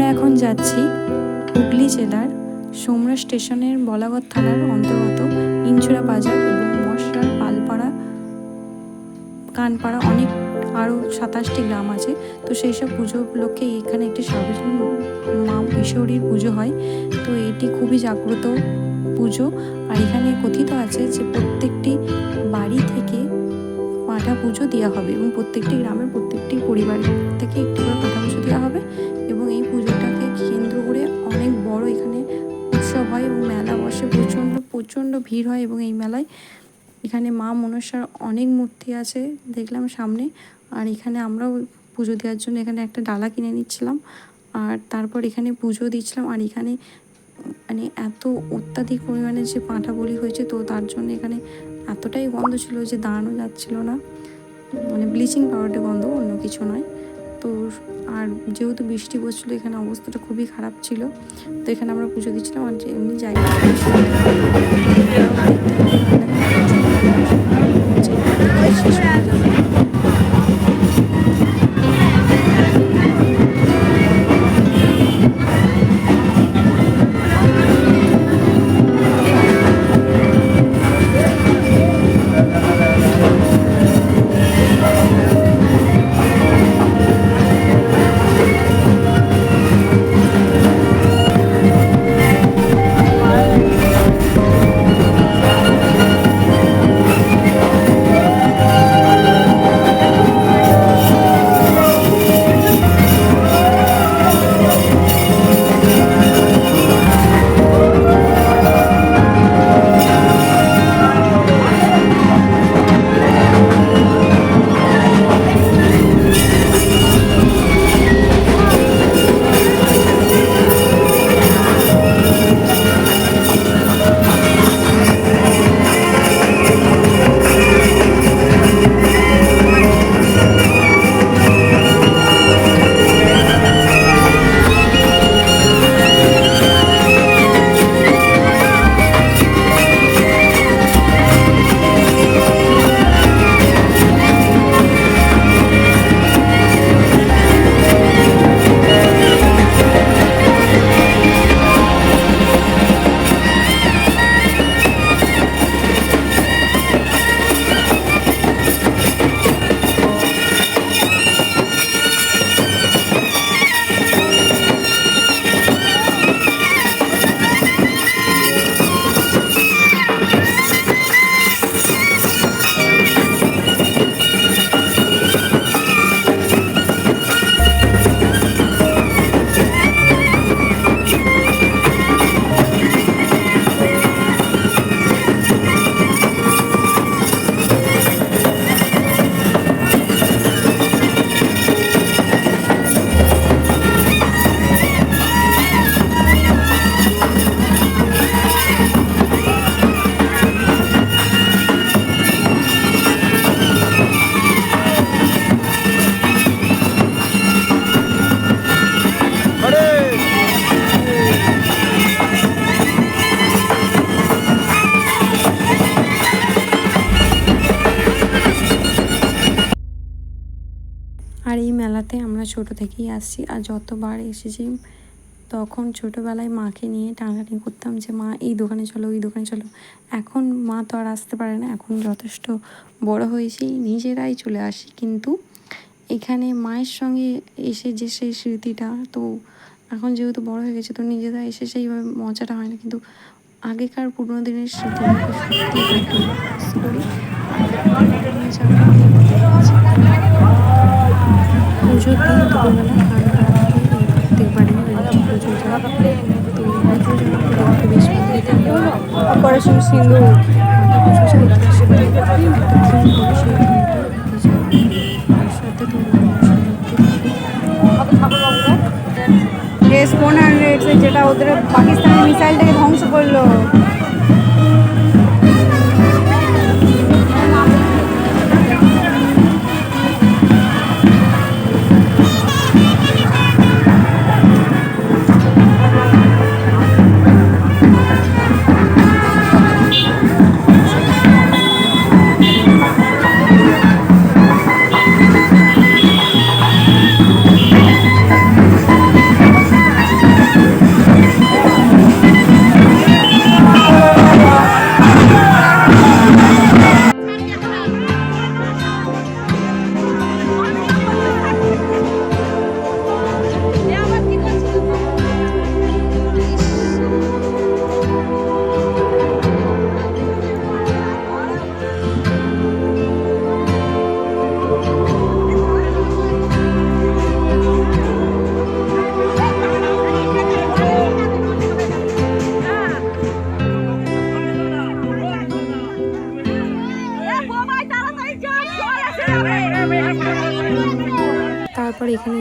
আমরা এখন যাচ্ছি হুগলি জেলার সোমরা স্টেশনের বলাগড় থানার অন্তর্গত ইঞ্চুরা বাজার এবং মশলার পালপাড়া, কানপাড়া অনেক আরও সাতাশটি গ্রাম আছে। তো সেই সব পুজো উপলক্ষে এখানে একটি সার্বজনীন মা ঈশ্বরীর পুজো হয়। তো এটি খুবই জাগ্রত পুজো। আর এখানে কথিত আছে যে প্রত্যেকটি বাড়ি থেকে পাঁঠা পুজো দেওয়া হবে এবং প্রত্যেকটি গ্রামের প্রত্যেকটি পরিবার থেকে একটি করে পাঁঠা পুজো দেওয়া হবে এবং এই পুজোটাকে এখানে উৎসব হয় এবং মেলা বসে। প্রচণ্ড প্রচণ্ড ভিড় হয় এবং এই মেলায় এখানে মা মনসার অনেক মূর্তি আছে দেখলাম সামনে। আর এখানে আমরাও পুজো দেওয়ার জন্য এখানে একটা ডালা কিনে নিচ্ছিলাম। আর তারপর এখানে পুজো দিচ্ছিলাম। আর এখানে মানে এত অত্যাধিক পরিমাণে যে পাঁঠা বলি হয়েছে, তো তার জন্য এখানে এতটাই গন্ধ ছিল যে দাঁড়ানো যাচ্ছিল না। মানে ব্লিচিং পাউডারের গন্ধ অন্য কিছু নয়। তো আর যেহেতু বৃষ্টি পড়ছিলো এখানে অবস্থাটা খুবই খারাপ ছিল তো এখানে আমরা পুজো দিচ্ছিলাম আর যে এমনি জায়গা আর এই মেলাতে আমরা ছোট থেকেই আসছি আর যতবার এসেছি, তখন ছোটোবেলায় মাকে নিয়ে টানাটানি করতাম যে, মা, এই দোকানে চলো, ওই দোকানে চলো। এখন মা তো আর আসতে পারে না, এখন যথেষ্ট বড় হয়েছি, নিজেরাই চলে আসি। কিন্তু এখানে মায়ের সঙ্গে এসে যে সেই স্মৃতিটা, তো এখন যেহেতু বড় হয়ে গেছে, তো নিজেরা এসে সেইভাবে মজাটা হয় না। কিন্তু আগেকার পুরোনো দিনের miss করি। পুজোর দিন দুপুরবেলা operation Sindhu S four hundred যেটা ওদের পাকিস্তানের মিসাইলটাকে ধ্বংস করল।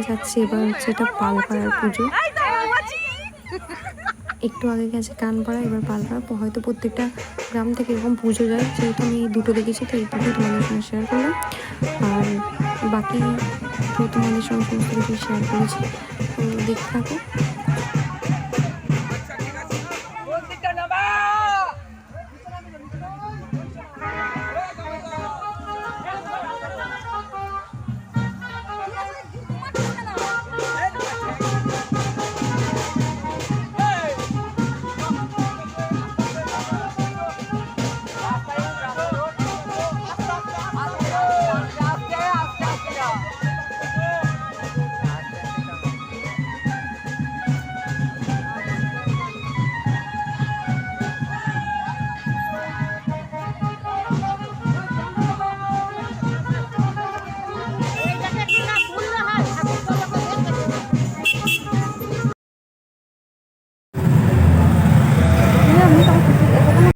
যাচ্ছে, এবার হচ্ছে এটা পালপাড়ার পুজো। একটু আগে গেছে কানপাড়া, এবার পালপাড়া। হয়তো প্রত্যেকটা গ্রাম থেকে এরকম পুজো যায়। যেহেতু আমি দুটো দেখেছি, তো এই দুটোই তোমাদের সঙ্গে শেয়ার করলাম। আর বাকি তো তোমাদের সঙ্গে সমস্ত কিছু শেয়ার করেছি। তো দেখতে থাকো।